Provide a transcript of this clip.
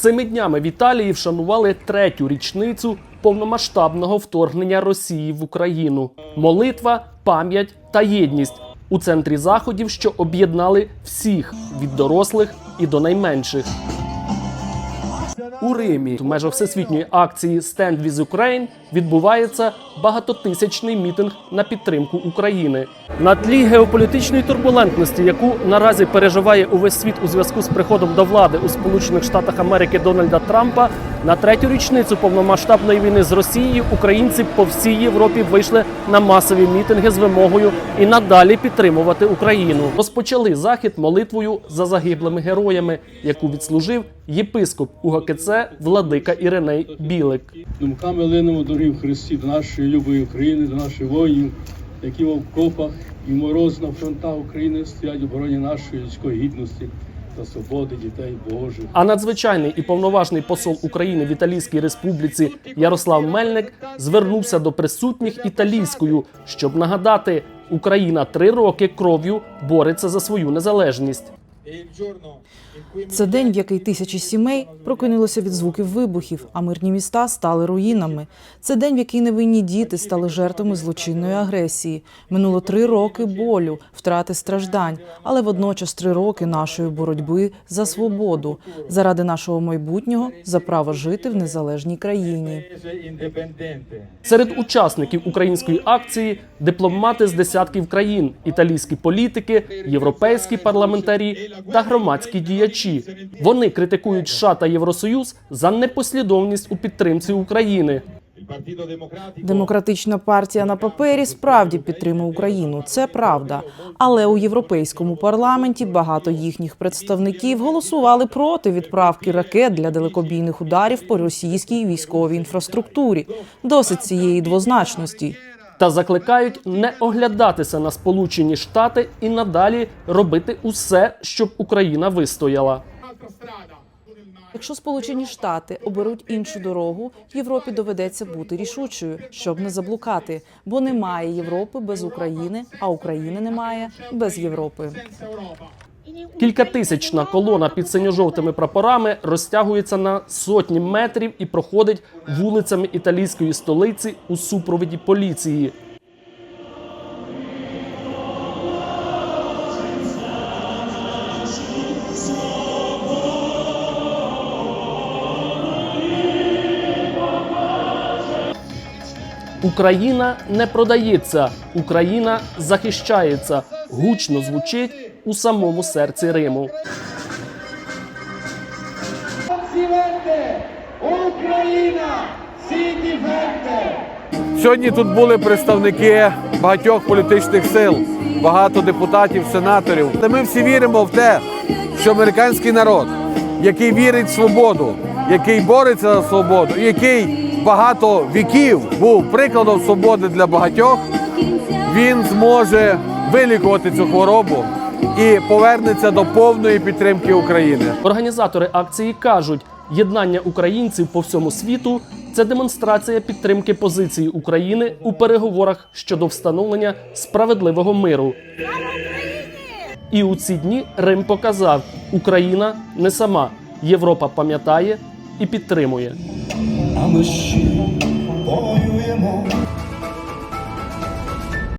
Цими днями в Італії вшанували третю річницю повномасштабного вторгнення Росії в Україну. Молитва, пам'ять та єдність у центрі заходів, що об'єднали всіх від дорослих і до найменших. У Римі в межах всесвітньої акції Stand with Ukraine відбувається багатотисячний мітинг на підтримку України. На тлі геополітичної турбулентності, яку наразі переживає увесь світ у зв'язку з приходом до влади у Сполучених Штатах Америки Дональда Трампа, на третю річницю повномасштабної війни з Росією українці по всій Європі вийшли на масові мітинги з вимогою і надалі підтримувати Україну. Розпочали захід молитвою за загиблими героями, яку відслужив єпископ УГКЦ Владика Іриней Білик. Думками линемо дорогі Христі до нашої любої України, до наших воїнів, які в окопах і мороз на фронтах України стоять в обороні нашої людської гідності та свободи дітей Божих. А надзвичайний і повноважний посол України в Італійській Республіці Ярослав Мельник звернувся до присутніх італійською, щоб нагадати, Україна три роки кров'ю бореться за свою незалежність. Це день, в який тисячі сімей прокинулися від звуків вибухів, а мирні міста стали руїнами. Це день, в який невинні діти стали жертвами злочинної агресії. Минуло три роки болю, втрати страждань, але водночас три роки нашої боротьби за свободу, заради нашого майбутнього, за право жити в незалежній країні. Серед учасників української акції дипломати з десятків країн, італійські політики, європейські парламентарі та громадські діячі. Вони критикують США та Євросоюз за непослідовність у підтримці України. Демократична партія на папері справді підтримує Україну. Це правда. Але у європейському парламенті багато їхніх представників голосували проти відправки ракет для далекобійних ударів по російській військовій інфраструктурі. Досить цієї двозначності. Та закликають не оглядатися на Сполучені Штати і надалі робити усе, щоб Україна вистояла. Якщо Сполучені Штати оберуть іншу дорогу, Європі доведеться бути рішучою, щоб не заблукати, бо немає Європи без України, а України немає без Європи. Кількатисячна колона під синьо-жовтими прапорами розтягується на сотні метрів і проходить вулицями італійської столиці у супроводі поліції. Україна не продається, Україна захищається. Гучно звучить у самому серці Риму. Україна! Сьогодні тут були представники багатьох політичних сил, багато депутатів, сенаторів. Та ми всі віримо в те, що американський народ, який вірить в свободу, який бореться за свободу, і який багато віків був прикладом свободи для багатьох, він зможе вилікувати цю хворобу і повернеться до повної підтримки України. Організатори акції кажуть, єднання українців по всьому світу це демонстрація підтримки позиції України у переговорах щодо встановлення справедливого миру. І у ці дні Рим показав, Україна не сама. Європа пам'ятає і підтримує. А ми ще бою